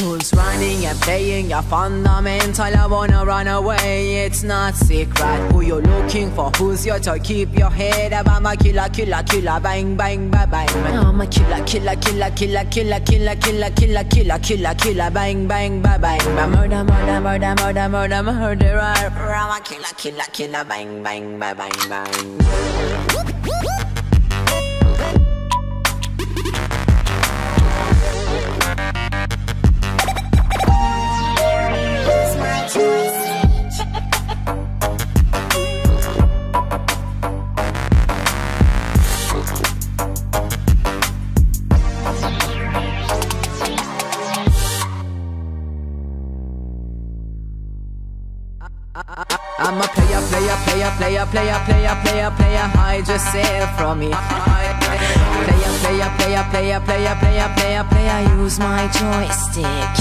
Who's running and playing your fundamental? I wanna run away, it's not secret. Who you looking for? Who's your toy? Keep your head up. I'm a killer, killer, killer, bang, bang, bang, bang. I'm a killer, killer, killer, killer, killer, killer, killer, killer, killer, killer, killer, bang, bang, bang, bang. Murder, murder, murder, murder, murder, murderer. I'm a killer, killer, killer, bang, bang, bang, bang, bang. I'm a player, player, player, player, player, player, player, player. Hide yourself from me. Player, player, player, player, player, player, player, player. Use my joystick.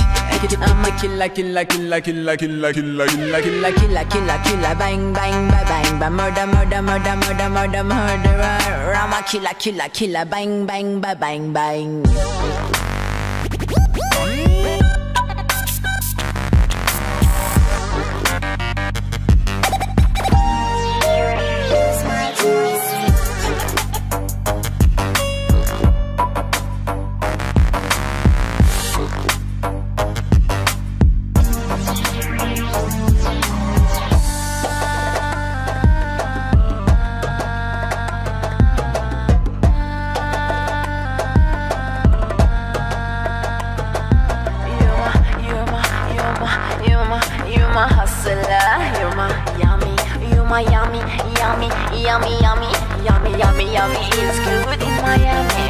I'm a killer, killer, killer, killer, killer, killer, killer, killer, killer, killer, killer. Bang, bang, bang, bang, bang. Murder, murder, murder, murder, murder, murderer. I'm a killer, killer, killer. Bang, bang, bang, bang, bang. My yummy, yummy, yummy, yummy, yummy, yummy. It's good in Miami.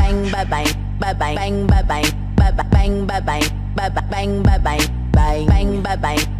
bang ba bang ba bang bang ba bang ba ba bang ba bang ba ba bang ba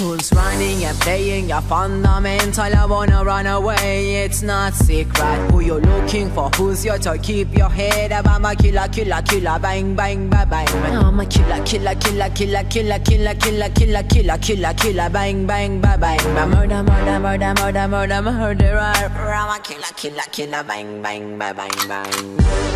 Who's running and playing your fundamental? I wanna run away, it's not secret. Who you looking for? Who's your toy? Keep your head up. I'm a killer, killer, killer, bang, bang, bang, bang. I'm a killer, killer, killer, killer, killer, killer, killer, killer, killer, killer, killer, bang, bang, bang, bang. Murder, murder, murder, murder, murder, murderer. I'm a killer, killer, killer, bang, bang, bang, bang, bang.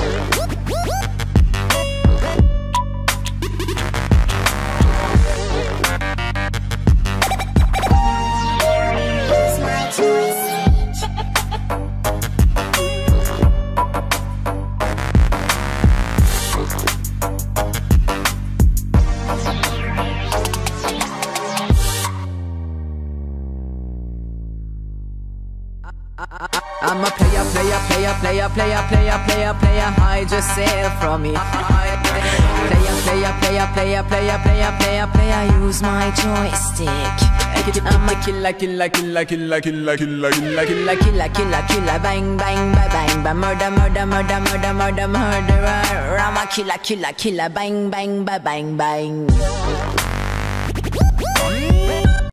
Player, player, player, player, player, player. Hide yourself from me. Player, player, player, player, player, player, player, player. Use my joystick. I'm a killer, killer, killer, killer, killer, killer, killer, killer, killer, killer, killer. Bang, bang, bang, bang, bang. Murder, murder, murder, murder, murder, murderer. I'm a killer, killer, killer. Bang, bang, bang, bang, bang.